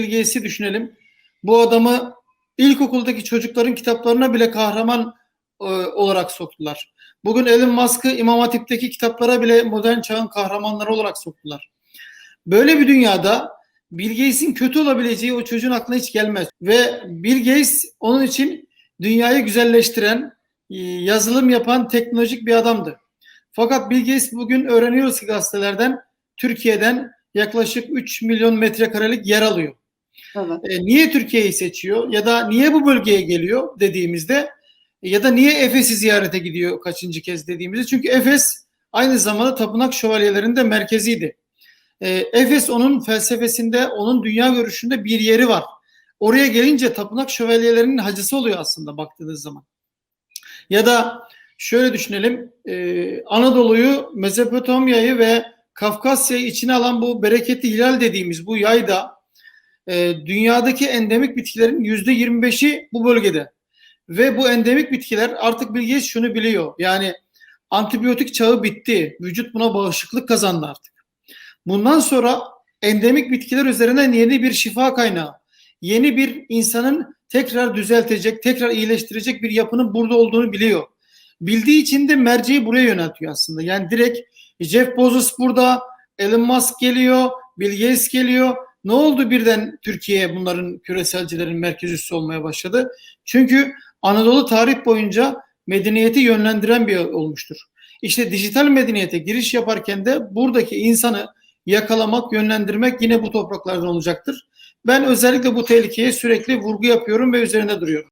Gates'i düşünelim. Bu adamı ilkokuldaki çocukların kitaplarına bile kahraman e, olarak soktular. Bugün Elon Musk'ı İmam Hatip'teki kitaplara bile modern çağın kahramanları olarak soktular. Böyle bir dünyada Bill Gates'in kötü olabileceği o çocuğun aklına hiç gelmez. Ve Bill Gates onun için dünyayı güzelleştiren, e, yazılım yapan teknolojik bir adamdı. Fakat Bill Gates bugün öğreniyoruz ki gazetelerden Türkiye'den yaklaşık 3 milyon metrekarelik yer alıyor. Evet. E, niye Türkiye'yi seçiyor ya da niye bu bölgeye geliyor dediğimizde ya da niye Efes'i ziyarete gidiyor kaçıncı kez dediğimizde çünkü Efes aynı zamanda tapınak şövalyelerinin de merkeziydi. E, Efes onun felsefesinde, onun dünya görüşünde bir yeri var. Oraya gelince tapınak şövalyelerinin hacısı oluyor aslında baktığınız zaman. Ya da şöyle düşünelim, e, Anadolu'yu, Mezopotamya'yı ve Kafkasya'yı içine alan bu bereketli hilal dediğimiz bu yayda e, dünyadaki endemik bitkilerin yüzde 25'i bu bölgede. Ve bu endemik bitkiler artık Bill Gates şunu biliyor. Yani antibiyotik çağı bitti. Vücut buna bağışıklık kazandı artık. Bundan sonra endemik bitkiler üzerinden yeni bir şifa kaynağı, yeni bir insanın tekrar düzeltecek, tekrar iyileştirecek bir yapının burada olduğunu biliyor. Bildiği için de merceği buraya yöneltiyor aslında. Yani direkt Jeff Bezos burada, Elon Musk geliyor, Bill Gates geliyor. Ne oldu birden Türkiye bunların küreselcilerin merkez üssü olmaya başladı? Çünkü Anadolu tarih boyunca medeniyeti yönlendiren bir olmuştur. İşte dijital medeniyete giriş yaparken de buradaki insanı yakalamak, yönlendirmek yine bu topraklardan olacaktır. Ben özellikle bu tehlikeye sürekli vurgu yapıyorum ve üzerinde duruyorum.